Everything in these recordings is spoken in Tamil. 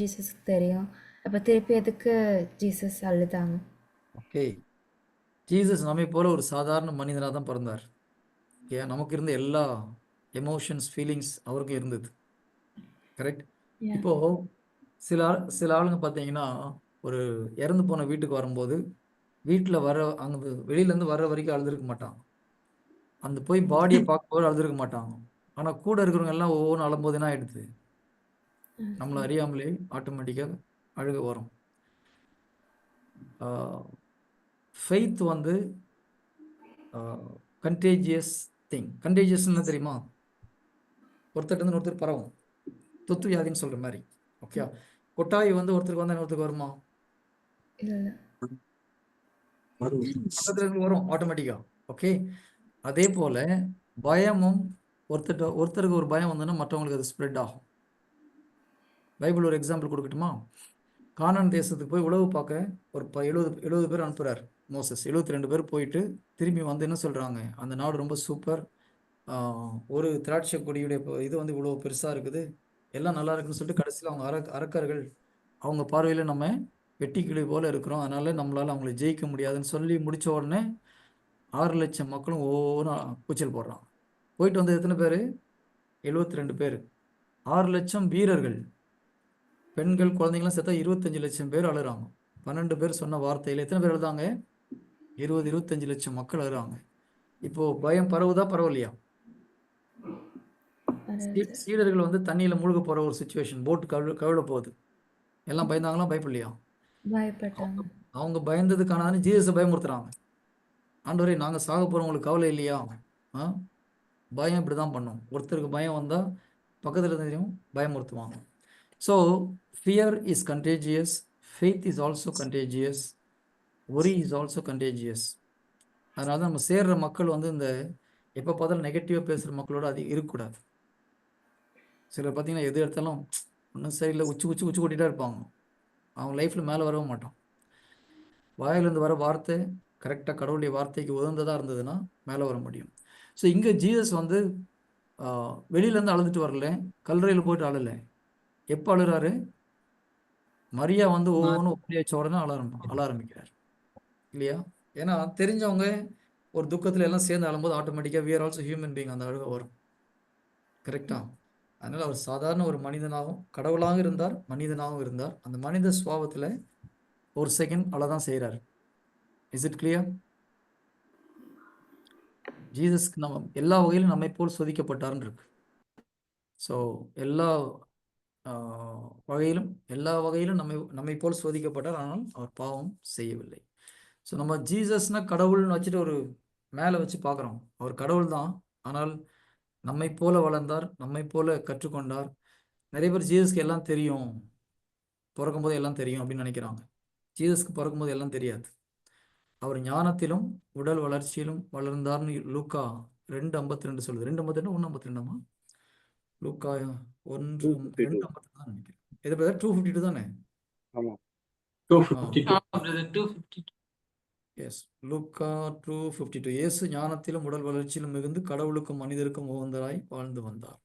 ஜீசஸ்க்கு தெரியும். அப்போ திருப்பி எதுக்கு ஜீசஸ் அழுதாங்க? ஓகே ஜீசஸ் நம்மை போல ஒரு சாதாரண மனிதனாக தான் பிறந்தார். ஏன் நமக்கு இருந்த எல்லா எமோஷன்ஸ் ஃபீலிங்ஸ் அவருக்கும் இருந்தது. கரெக்ட். இப்போ சில சில ஆளுங்க பார்த்தீங்கன்னா ஒரு இறந்து போன வீட்டுக்கு வரும்போது வீட்டில் வர அங்கே வெளியிலேருந்து வர்ற வரைக்கும் அழுதுருக்க மாட்டாங்க. அந்த போய் பாடியை பார்க்கும்போது அழுதுருக்க மாட்டாங்க. ஆனால் கூட இருக்கிறவங்க எல்லாம் ஒவ்வொன்றும் அழும்போது என்ன ஆயிடுது? நம்மளை அறியாமலே ஆட்டோமேட்டிக்காக அழுக வரும். ஃபெய்த் வந்து கண்டேஜியஸ் திங் கண்டேஜியஸ்னு தெரியுமா? ஒருத்தர் இருந்து ஒருத்தர் பரவும். தொத்து வியாதின்னு சொல்கிற மாதிரி. ஓகே கொட்டாய் வந்து ஒருத்தருக்கு வந்தால் இன்னொருத்தருக்கு வருமா? வரும். ஆட்டோமேட்டிக்கா ஓகே அதே போல பயமும் ஒருத்தர் ஒருத்தருக்கு ஒரு பயம் வந்ததுன்னா மற்றவங்களுக்கு அது ஸ்ப்ரெட் ஆகும். பைபிள் ஒரு எக்ஸாம்பிள் கொடுக்கட்டுமா? கானான் தேசத்துக்கு போய் உழவு பார்க்க ஒரு ப எழுபது எழுபது பேர் அனுப்புகிறார் மோசஸ். எழுபத்தி ரெண்டு பேர் போயிட்டு திரும்பி வந்து என்ன சொல்கிறாங்க அந்த நாடு ரொம்ப சூப்பர் ஒரு திராட்சை கொடியுடைய இது வந்து இவ்வளோ பெருசாக இருக்குது. எல்லாம் நல்லா இருக்குன்னு சொல்லிட்டு கடைசியில் அவங்க அர அரக்கர்கள் அவங்க பார்வையில் நம்ம வெட்டிக்கிளி போல் இருக்கிறோம். அதனால நம்மளால் அவங்கள ஜெயிக்க முடியாதுன்னு சொல்லி முடித்த உடனே ஆறு லட்சம் மக்களும் ஒவ்வொன்றும் கூச்சல் போடுறான் போயிட்டு வந்தது எத்தனை பேர்? எழுபத்தி ரெண்டு பேர். ஆறு லட்சம் வீரர்கள். பெண்கள் குழந்தைங்களாம் சேர்த்தா இருபத்தஞ்சு லட்சம் பேர் அழுறாங்க. பன்னெண்டு பேர் சொன்ன வார்த்தையில் எத்தனை பேர் எழுதாங்க இருபது இருபத்தஞ்சு லட்சம் மக்கள் அழுறாங்க. இப்போ பயம் பரவுதா பரவலையா? சீடர்கள் வந்து தண்ணியில மூழ்க போற ஒரு சுச்சுவேஷன் போட் கவிழ கவிழ போகுது. எல்லாம் பயந்தாங்களா? பயப்படலையா? அவங்க பயந்ததுக்கான ஜீசஸை பயமுறுத்துறாங்க. ஆண்டவரே நாங்க சாக போறோம் உங்களுக்கு கவலை இல்லையா? பயம் இப்படி தான் பண்ணும். ஒருத்தருக்கு பயம் வந்தா பக்கத்துல இருந்ததையும் பயமுறுத்துவாங்க. So fear is contagious Faith is also contagious worry is also contagious அதனால தான் நம்ம சேர்ற மக்கள் வந்து இந்த எப்போ பார்த்தாலும் நெகட்டிவாக பேசுகிற மக்களோட அது இருக்கக்கூடாது. சிலர் பார்த்தீங்கன்னா எது எடுத்தாலும் ஒன்றும் சரியில்லை உச்சி உச்சி உச்சி கூட்டிகிட்டே இருப்பாங்க. அவங்க லைஃப்பில் மேலே வரவும் மாட்டான் வாயிலிருந்து வர வார்த்தை கரெக்டாக கடவுளுடைய வார்த்தைக்கு உதந்ததாக இருந்ததுன்னா மேலே வர முடியும். ஸோ இங்கே ஜீசஸ் வந்து வெளியிலேருந்து அழுதுட்டு வரல. கல்லறையில் போயிட்டு அழலை. எப்போ அழுறாரு? மரியா வந்து ஒவ்வொன்றும் ஒப்படி வச்ச உடனே அழ ஆரம்பி அழ ஆரம்பிக்கிறார் இல்லையா? ஏன்னா தெரிஞ்சவங்க ஒரு துக்கத்தில் எல்லாம் சேர்ந்து அழும்போது ஆட்டோமேட்டிக்காக வியர் ஆல்சோ ஹியூமன் பீங் அந்த அழுக வரும். கரெக்டா அதனால அவர் சாதாரண ஒரு மனிதனாகவும் கடவுளாகவும் இருந்தார் மனிதனாகவும் இருந்தார். அந்த மனித சுபாவத்தில் ஒரு செகண்ட் அவ்வளோதான் செய்கிறார் இஸ் இட் கிளியர் ஜீசஸ்க்கு நம்ம எல்லா வகையிலும் நம்மை போல் சோதிக்கப்பட்டார்னு இருக்கு. ஸோ எல்லா வகையிலும் எல்லா வகையிலும் நம்மை நம்மை போல் சோதிக்கப்பட்டார். ஆனால் அவர் பாவம் செய்யவில்லை. ஸோ நம்ம ஜீசஸ்னா கடவுள்னு வச்சுட்டு ஒரு மேலே வச்சு பார்க்குறோம். அவர் கடவுள் தான். ஆனால் நம்மை போல வளர்ந்தார். நம்மை போல கற்றுக்கொண்டார். நிறைய பேர் ஜீசஸ்க்கு எல்லாம் தெரியும். பிறக்கும்போது எல்லாம் தெரியும் அப்படின்னு நினைக்கிறாங்க. ஜீசஸ்க்கு பிறக்கும்போது எல்லாம் தெரியாது. அவர் ஞானத்திலும் உடல் வளர்ச்சியிலும் வளர்ந்தார்னு லூக்கா ரெண்டு ஐம்பத்தி ரெண்டு சொல்லுது. ரெண்டு ஐம்பத்தி ரெண்டு? ஒன்று ஐம்பத்தி ரெண்டாமா? லூக்கா ஒன்று ரெண்டு நினைக்கிறேன். எது டூ ஃபிஃப்டி டூ தானே? எஸ் லூக்கா டூ ஃபிஃப்டி டூ இயேசு ஞானத்திலும் உடல் வளர்ச்சியிலும் மிகுந்து கடவுளுக்கும் மனிதருக்கும் உகந்தராய் வாழ்ந்து வந்தார்.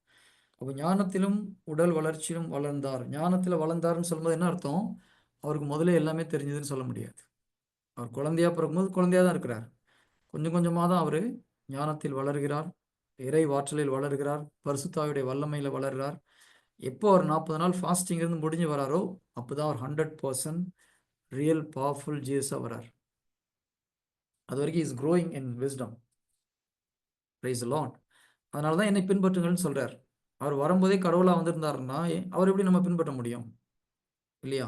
அப்போ ஞானத்திலும் உடல் வளர்ச்சியிலும் வளர்ந்தார். ஞானத்தில் வளர்ந்தார்னு சொல்லும்போது என்ன அர்த்தம்? அவருக்கு முதல்ல எல்லாமே தெரிஞ்சதுன்னு சொல்ல முடியாது. அவர் குழந்தையா பிறக்கும்போது குழந்தையா தான் இருக்கிறார். கொஞ்சம் கொஞ்சமாக தான் அவர் ஞானத்தில் வளர்கிறார். இறை வாற்றலில் வளர்கிறார். பரிசுத்தாவுடைய வல்லமையில் வளர்கிறார் எப்போ அவர் நாற்பது நாள் ஃபாஸ்டிங் இருந்து முடிஞ்சு வராரோ அப்போ தான் அவர் ஹண்ட்ரட் பர்சன்ட் ரியல் பவர்ஃபுல் ஜீசஸாக வரார். அது வரைக்கும் is growing in wisdom praise Lord அதனால தான் என்னை பின்பற்றுங்கள்னு சொல்கிறார் அவர் வரும்போதே கடவுளாக வந்திருந்தாருன்னா அவர் எப்படி நம்ம பின்பற்ற முடியும்? இல்லையா?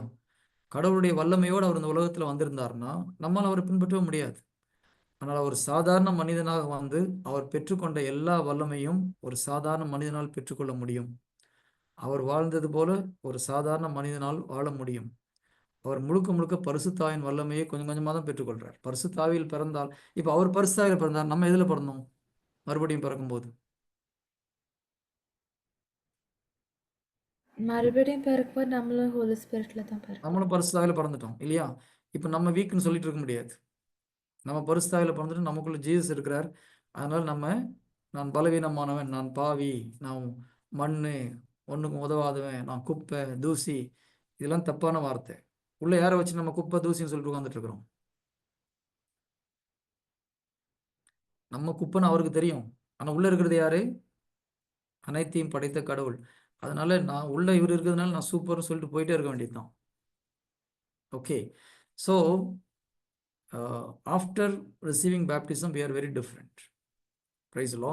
கடவுளுடைய வல்லமையோடு அவர் இந்த உலகத்தில் வந்திருந்தாருன்னா நம்மால் அவரை பின்பற்றவே முடியாது. ஆனால் அவர் சாதாரண மனிதனாக வந்து அவர் பெற்றுக்கொண்ட எல்லா வல்லமையும் ஒரு சாதாரண மனிதனால் பெற்றுக்கொள்ள முடியும். அவர் வாழ்ந்தது போல ஒரு சாதாரண மனிதனால் வாழ முடியும். அவர் முழுக்க முழுக்க பரிசுத்தாவின் வல்லமையை கொஞ்சம் கொஞ்சமாக தான் பெற்றுக்கொள்றார். பரிசுத்தாவியில் பிறந்தால் இப்போ அவர் பரிசுத்தாவியில் பிறந்தார் நம்ம எதில் பிறந்தோம்? மறுபடியும் பிறக்கும்போது. மறுபடியும் பிறக்கும்போது நம்மளும் ஹோலி ஸ்பிரிட்ல தான் பிறக்கும் நம்மளும் பரிசுத்தாவியில் பிறந்துட்டோம் இல்லையா? இப்போ நம்ம வீக்குன்னு சொல்லிட்டு இருக்க முடியாது. நம்ம பரிசுத்தாவியில் பிறந்துட்டு நமக்குள்ள ஜீசஸ் இருக்கிறார். அதனால நம்ம நான் பலவீனமானவன் நான் பாவி நான் மண்ணு ஒன்றுக்கும் உதவாதவன் நான் குப்பை தூசி இதெல்லாம் தப்பான வார்த்தை. உள்ள யாரை வச்சு நம்ம குப்பை தூசின்னு சொல்லிட்டு உட்காந்துட்டு இருக்கிறோம்? நம்ம குப்பைன்னு அவருக்கு தெரியும். ஆனா உள்ள இருக்கிறது யாரு? அனைத்தையும் படைத்த கடவுள். அதனால நான் உள்ள இவர் இருக்கிறதுனால நான் சூப்பர்னு சொல்லிட்டு போயிட்டே இருக்க வேண்டியதுதான். Okay. So after receiving baptism we are very different praise Lord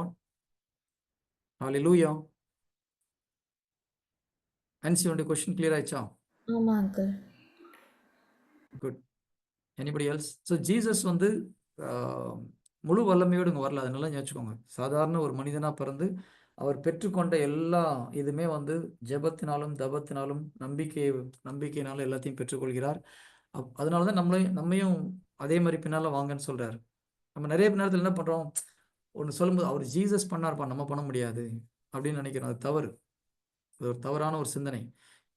நாளை லூயா அன்சி உடைய கொஸ்டின் கிளியர் ஆயிடுச்சா? ஆமா uncle good anybody else so Jesus வந்து முழு வல்லமையோடு இங்கே வரல. அதனால ஞாபகம் சாதாரண ஒரு மனிதனாக பிறந்து அவர் பெற்றுக்கொண்ட எல்லா இதுமே வந்து ஜெபத்தினாலும் தபத்தினாலும் நம்பிக்கை நம்பிக்கையினாலும் எல்லாத்தையும் பெற்றுக்கொள்கிறார். அப் அதனால தான் நம்மளையும் நம்மையும் அதே மாதிரி பின்னால் வாங்கன்னு சொல்கிறார் நம்ம நிறைய நேரத்தில் என்ன பண்ணுறோம் ஒன்று சொல்லும்போது அவர் ஜீசஸ் பண்ணார்ப்பா நம்ம பண்ண முடியாது. அப்படின்னு நினைக்கிறோம். அது தவறு. அது ஒரு தவறான ஒரு சிந்தனை.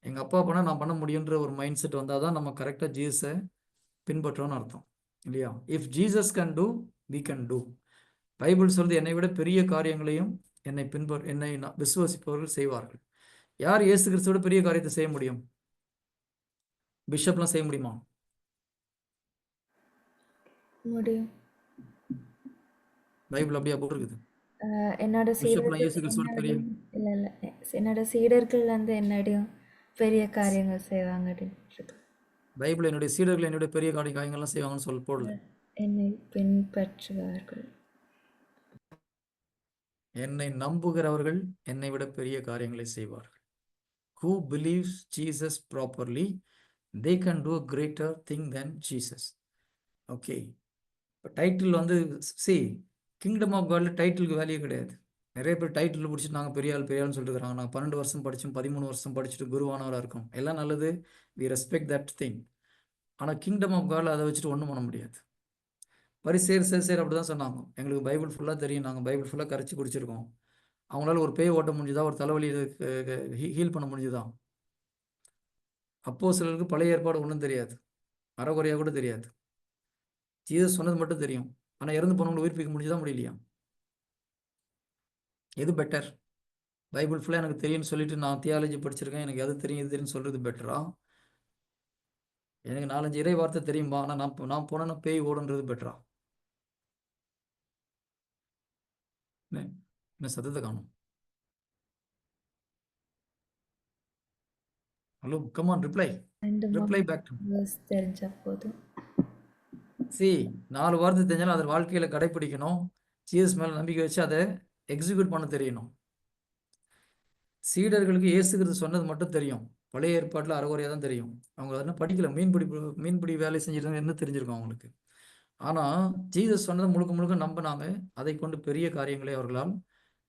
எங்கள் அப்பா பண்ணால் நான் பண்ண முடியுன்ற ஒரு மைண்ட் செட் வந்தால் தான் நம்ம கரெக்டாக ஜீசஸை பின்பற்றோம்னு அர்த்தம். இல்லையா? If Jesus can do we can do Bible சொல்றது என்னை விட பெரிய காரியங்களையும் என்னை பின்ப என்னை விசுவசிப்பவர்கள் செய்வார்கள். யார் இயேசு கிறிஸ்துவோட பெரிய காரியத்தை செய்ய முடியும்? பிஷப்லாம் செய்ய முடியுமா. பைபிள் அப்படியே போட்டிருக்குது. என்னோட சீடர்கள் இல்ல இல்ல. என்னோட சீடர்கள் வந்து என்னடையும் பெரிய காரியங்கள் செய்வாங்க அப்படின்னு. பைபிள் என்னுடைய சீடர்கள் என்னுடைய பெரிய காரிய காரியங்கள்லாம் செய்வாங்கன்னு சொல்ல போடல. என்னை பின்பற்றுவார்கள் என்னை நம்புகிறவர்கள் என்னை விட பெரிய காரியங்களை செய்வார்கள். Who believes Jesus properly they can do a greater thing then Jesus okay title வந்து சி கிங்டம் ஆஃப் காட்ல டைட்டிலுக்கு வேல்யூ கிடையாது. நிறைய பேர் டைட்டில் பிடிச்சிட்டு நாங்கள் பெரிய ஆள் பெரிய ஆள்னு சொல்லிட்டு இருக்கிறாங்க நான் பன்னெண்டு வருஷம் படித்தோம் பதிமூணு வருஷம் படிச்சுட்டு குருவானவராக இருக்கோம். எல்லாம் நல்லது. வி ரெஸ்பெக்ட் தட் திங் ஆனால் கிங்டம் ஆஃப் காட்ல அதை வச்சுட்டு ஒன்றும் பண்ண முடியாது. பரிசேர் சேர் சேர் அப்படி தான் சொன்னாங்க. எங்களுக்கு பைபிள் ஃபுல்லாக தெரியும். நாங்கள் பைபிள் ஃபுல்லாக கரைச்சி குடிச்சிருக்கோம். அவங்களால ஒரு பேய் ஓட்ட முடிஞ்சுதா? ஒரு தலைவலி ஹீல் பண்ண முடிஞ்சுதான் அப்போ சிலருக்கு பழைய ஏற்பாடு ஒன்றும் தெரியாது. அறகுறையாக கூட தெரியாது. ஜீசஸ் சொன்னது மட்டும் தெரியும். ஆனால் இறந்து போனவங்களை உயிர்ப்பிக்க முடிஞ்சுதா முடியலையா? எது பெட்டர் பைபிள் ஃபுல்லாக எனக்கு தெரியும்னு சொல்லிட்டு நான் தியாலஜி படிச்சிருக்கேன். எனக்கு எது தெரியும் எது தெரியும்னு சொல்கிறது பெட்டரா எனக்கு நாலஞ்சு இறை வார்த்தை தெரியும்பா? ஆனால் நான் நான் போனேன்னா பேய் ஓடுன்றது பெட்டரா என்ன சத்தத்தை காணும். Hello come on reply reply back தெரிஞ்சா போதும். சி நாலு வார்த்தை தெரிஞ்சாலும் அதை வாழ்க்கையில் கடைப்பிடிக்கணும். ஜீசஸ் மேலே நம்பிக்கை வச்சு அதை எக்ஸிக்யூட் பண்ண தெரியணும். சீடர்களுக்கு இயேசுகிறது சொன்னது மட்டும் தெரியும். பழைய ஏற்பாட்டில் அறகுறையாக தான் தெரியும். அவங்க என்ன படிக்கல. மீன்பிடி மீன்பிடி வேலை செஞ்சிருந்தாங்க என்ன தெரிஞ்சிருக்கும் அவங்களுக்கு? ஆனால் ஜீசஸ் சொன்னதை முழுக்க முழுக்க நம்பினாங்க. அதை கொண்டு பெரிய காரியங்களை அவர்களால்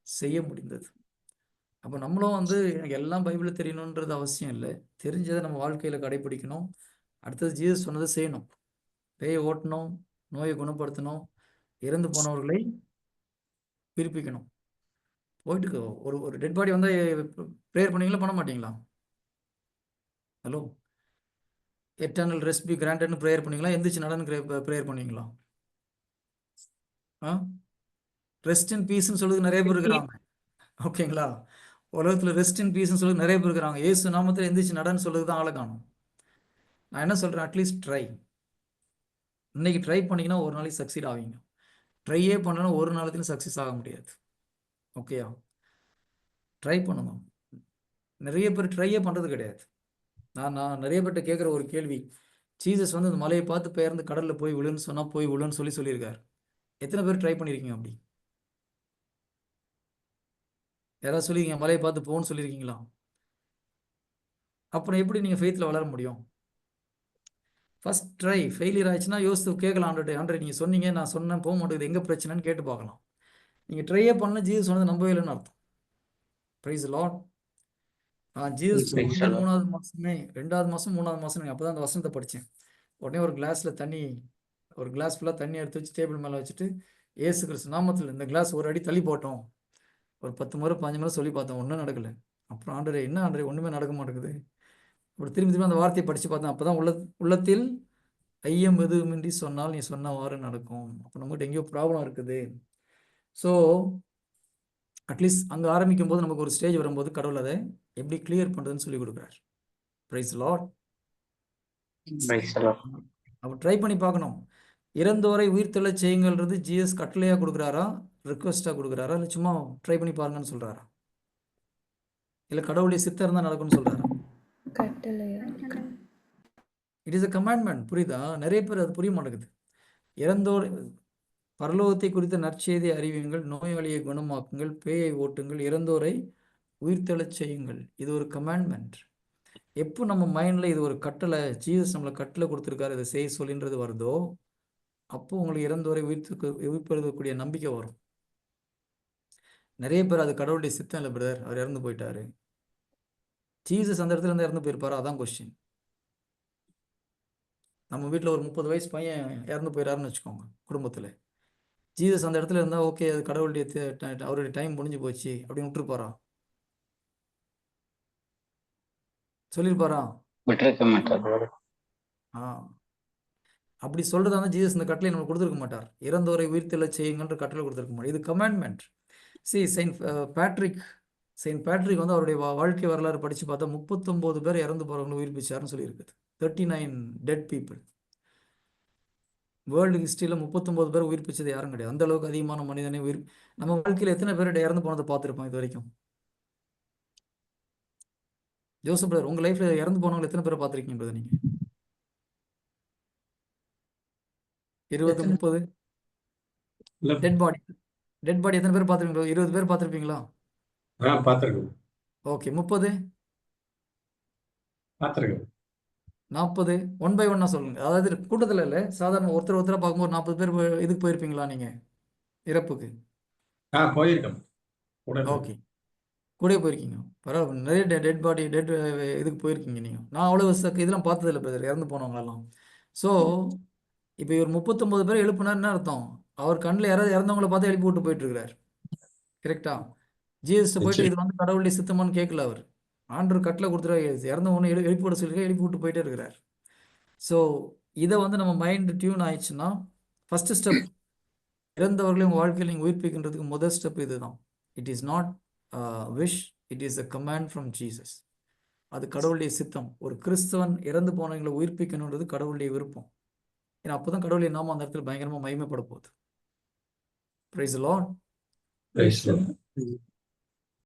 செய்ய முடிந்தது. அப்போ நம்மளும் வந்து எனக்கு எல்லாம் பைபிளில் தெரியணுன்றது அவசியம் இல்லை. தெரிஞ்சதை நம்ம வாழ்க்கையில் கடைப்பிடிக்கணும். அடுத்தது ஜீசஸ் சொன்னதை செய்யணும். பேயை ஓட்டணும் நோயை குணப்படுத்தணும் இறந்து போனவர்களை பிரிப்பிக்கணும். போயிட்டு ஒரு ஒரு டெட் பாடி வந்தால் ப்ரேயர் பண்ணீங்களா பண்ண மாட்டீங்களா? ஹலோ எட்டர்னல் ரெஸ்ட் பி கிராண்டட்னு ப்ரேயர் பண்ணீங்களா எந்திரிச்சு நடன்னு ப்ரேயர் பண்ணீங்களா ஆ? ரெஸ்ட் இன் பீஸ்ன்னு சொல்லுறது நிறைய பேர் இருக்கிறாங்க. ஓகேங்களா? உலகத்தில் ரெஸ்ட் இன் பீஸ்னு சொல்லி நிறைய பேர் இருக்கிறாங்க. ஏசு நாமத்தில் எந்திரிச்சு நடன்னு சொல்லுறது தான் ஆளை காணும். நான் என்ன சொல்கிறேன் அட்லீஸ்ட் ட்ரை இன்னைக்கு ட்ரை பண்ணீங்கன்னா ஒரு நாளைக்கு சக்சீட் ஆவீங்க. ட்ரையே பண்ணலன்னா ஒரு நாளத்துலையும் சக்ஸஸ் ஆக முடியாது. ஓகேயா ட்ரை பண்ணுங்க. நிறைய பேர் ட்ரையே பண்ணுறது கிடையாது. நான் நான் நிறைய பேர்கிட்ட கேட்குற ஒரு கேள்வி ஜீசஸ் வந்து இந்த மலையை பார்த்து பெயர்ந்து கடலில் போய் விழுன்னு சொன்னால் போய் விழுன்னு சொல்லி சொல்லியிருக்காரு. எத்தனை பேர் ட்ரை பண்ணியிருக்கீங்க அப்படி? யாராவது சொல்லியிருக்கீங்க மலையை பார்த்து போகணும்னு சொல்லியிருக்கீங்களா அப்புறம் எப்படி நீங்கள் ஃபெய்த்தில் வளர முடியும்? ஃபர்ஸ்ட் ட்ரை ஃபெயிலியர் ஆயிடுச்சுன்னா யோசித்து கேட்கலாம் ஆண்டு ஆண்டு நீங்கள் சொன்னீங்க நான் சொன்னேன் போக மாட்டேங்குது. எங்கே பிரச்சனைன்னு கேட்டு பார்க்கலாம். நீங்கள் ட்ரையே பண்ணல ஜீசஸ் சொன்னது நம்பவே இல்லைன்னு அர்த்தம். Praise Lord ah Jesus. மூணாவது மாதமே ரெண்டாவது மாதம் மூணாவது மாதம் அப்போ தான் அந்த வசனத்தை படித்தேன். உடனே ஒரு கிளாஸில் தண்ணி ஒரு கிளாஸ் ஃபுல்லாக தண்ணி எடுத்து வச்சு டேபிள் மேலே வச்சுட்டு ஏசு கிறிஸ்து நாமத்தில் இந்த கிளாஸ் ஒரு அடி தள்ளி போட்டோம். ஒரு பத்து முறை பாஞ்சு முறை சொல்லி பார்த்தோம். ஒன்றும் நடக்கலை. அப்புறம் ஆண்டரே என்ன ஆண்டரே ஒன்றுமே நடக்க மாட்டேங்குது. அப்படி திரும்பி திரும்பி அந்த வார்த்தையை படித்து பார்த்தேன் அப்போ தான் உள்ள உள்ளத்தில் ஐயம் எதுவுமின்றி சொன்னால் நீ சொன்னவாறு நடக்கும். அப்போ நம்மகிட்ட எங்கேயோ ப்ராப்ளம் இருக்குது. ஸோ அட்லீஸ்ட் அங்கே ஆரம்பிக்கும் போது நமக்கு ஒரு ஸ்டேஜ் வரும்போது கடவுள் அதை எப்படி கிளியர் பண்ணுறதுன்னு சொல்லி கொடுக்குறார். Price Lord. அப்போ ட்ரை பண்ணி பார்க்கணும். இறந்தோரை உயிர்த்தெழச் செய்யுங்கள்ன்றது ஜிஎஸ் கட்டளையாக கொடுக்குறாரா? ரிக்வெஸ்ட்டாக கொடுக்குறாரா? இல்லை சும்மா ட்ரை பண்ணி பாருங்கன்னு சொல்கிறாரா இல்லை கடவுளுடைய சித்தம் இருந்தால் நடக்கும்னு சொல்கிறாரா இட் இஸ் a commandment. புரியுதா? நிறைய பேர் அது புரிய மாட்டேங்குது. இறந்தோர் பரலோகத்தை குறித்த நற்செய்தி அறிவியுங்கள் நோயாளியை குணமாக்குங்கள் பேயை ஓட்டுங்கள் இறந்தோரை உயிர்த்தெழச் செய்யுங்கள். இது ஒரு கமாண்ட்மெண்ட் எப்போ நம்ம மைண்டில் இது ஒரு கட்டளை ஜீசஸ் நம்மளை கட்டளை கொடுத்துருக்காரு இதை செய்ய சொல்லின்றது வருதோ அப்போ உங்களுக்கு இறந்தோரை உயிர்த்து உயிர்ப்பெழுதக்கூடிய நம்பிக்கை வரும். நிறைய பேர் அது கடவுளுடைய சித்தம் இல்லை பிரதர் அவர் இறந்து போயிட்டாரு. ஜீசஸ் அந்த இடத்துல இருந்து இறந்து போயிருப்பாரு அதான் கொஸ்டின் நம்ம வீட்டில் ஒரு முப்பது வயசு பையன் இறந்து போயிடாருன்னு வச்சுக்கோங்க குடும்பத்தில். ஜீசஸ் அந்த இடத்துல இருந்தால் ஓகே அது கடவுளுடைய அவருடைய டைம் முடிஞ்சு போச்சு அப்படின்னு விட்டுருப்பாரா? சொல்லியிருப்பாரா? ஆ. அப்படி சொல்றதா தான் ஜீசஸ் இந்த கட்டளை நம்ம கொடுத்துருக்க மாட்டார். இறந்தோரை உயிர்த்தெழச் செய்யுங்கன்ற கட்டளை கொடுத்துருக்க மாட்டார். இது commandment see Saint Patrick Saint Patrick வந்து அவருடைய வாழ்க்கை வரலாறு படித்து பார்த்தா முப்பத்தொம்போது பேர் இறந்து போகிறவங்களை உயிர்ப்பிச்சாருன்னு சொல்லியிருக்குது. Thirty nine dead people world ஹிஸ்ட்ரியில் முப்பத்தொம்போது பேர் உயிர்ப்பிச்சது யாரும் கிடையாது. அந்த அளவுக்கு அதிகமான மனிதனை உயிர் நம்ம வாழ்க்கையில் எத்தனை பேர் இறந்து போனதை பார்த்துருப்போம் இது வரைக்கும்? ஜோசப் பிரதர் உங்கள் லைஃப்பில் இறந்து போனவங்க எத்தனை பேரை பார்த்துருக்கீங்க பிரதர் நீங்கள் இருபது? முப்பது? டெட் பாடி டெட் பாடி எத்தனை பேர் பார்த்துருப்பீங்களா இருபது பேர் பார்த்துருப்பீங்களா? ஆ பார்த்துருக்கேன் ஓகே முப்பது? பார்த்துருக்கேன் நாற்பது ஒன் பை ஒன்னா சொல்லுங்க. அதாவது கூட்டத்தில் இல்லை சாதாரண ஒருத்தர் ஒருத்தராக பார்க்கும்போது நாற்பது பேர் போய்- இதுக்கு போயிருப்பீங்களா நீங்கள் இறப்புக்கு? ஆ போயிருக்கேன் கூட ஓகே. கூடயே போயிருக்கீங்க. பரவாயில்ல நிறைய டெட் பாடி டெட் இதுக்கு போயிருக்கீங்க நீங்கள் நான் அவ்வளோ இதெல்லாம் பார்த்ததில்ல பிரதர் இறந்து போனவங்களெல்லாம். ஸோ இப்போ இவர் முப்பத்தொம்போது பேர் எழுப்புனார் என்ன அர்த்தம். அவர் கண்ணில் யாராவது இறந்தவங்கள பார்த்து எழுப்பி விட்டு போயிட்டு இருக்கிறார். கரெக்டா ஜீசஸ் போயிட்டு. இது வந்து கடவுளுடைய சித்தமான்னு கேட்கல அவர். ஆண்டவர் கட்டளை கொடுத்துரு இறந்தவொன்னு எழு எழுப்பி விட சொல்லி எழுப்பி விட்டு போயிட்டே இருக்கிறார். ஸோ இதை வந்து நம்ம மைண்ட் டியூன் ஆயிடுச்சுன்னா ஃபர்ஸ்ட் ஸ்டெப் இறந்தவர்களை உங்கள் வாழ்க்கையில் நீங்கள் உயிர்ப்பிக்கின்றதுக்கு முதல் ஸ்டெப் இதுதான். It is not wish it is a command from Jesus அது கடவுளுடைய சித்தம். ஒரு கிறிஸ்தவன் இறந்து போனவங்களை உயிர்ப்பிக்கணுன்றது கடவுளுடைய விருப்பம். ஏன்னா அப்போ தான் கடவுளுடைய நாமம் அந்த இடத்துல பயங்கரமாக மகிமைப்பட போகுது. Praise Lord.